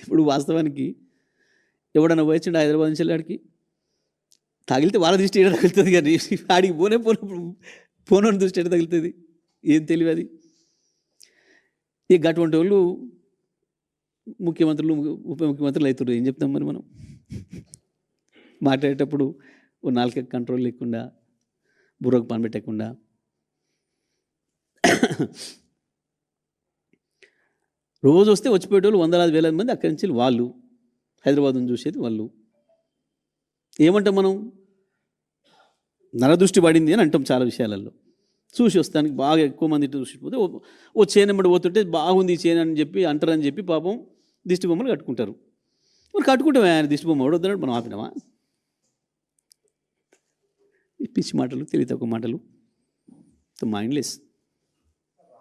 ఇప్పుడు వాస్తవానికి ఎవడన్నా పోయొచ్చిండు హైదరాబాద్ నుంచి వెళ్ళాడికి తగిలితే వాళ్ళ దృష్టి ఏడ తగులుతుంది కానీ ఆడికి పోనే పోనప్పుడు పోనోని దృష్టి ఎక్కడ తగులుతుంది? ఏం తెలివి అది. ఇక అటువంటి వాళ్ళు ముఖ్యమంత్రులు ఉప ముఖ్యమంత్రులు అవుతారు ఏం చెప్తాం మరి మనం? మాట్లాడేటప్పుడు ఓ నాలుక కంట్రోల్ లేకుండా బుర్రకు పని పెట్టకుండా రోజు వస్తే వచ్చిపోయేటోళ్ళు వందలాది వేలాది మంది అక్కడి నుంచి వాళ్ళు హైదరాబాద్ను చూసేది వాళ్ళు. ఏమంటాం మనం? నరదృష్టి పడింది అని అంటాం చాలా విషయాలలో. చూసి వస్తానికి బాగా ఎక్కువ మంది ఇటు చూసిపోతే ఓ- ఓ చేనమ్మడి పోతుంటే బాగుంది ఈ చేను అని చెప్పి అంటారని చెప్పి పాపం దిష్టి బొమ్మలు కట్టుకుంటారు. మరి కట్టుకుంటామే ఆయన దిష్టి బొమ్మ వద్దన్నాడు? మనం ఆపినామా? పిచ్చి మాటలు తెలివి తక్కువ మాటలు. మైండ్లెస్.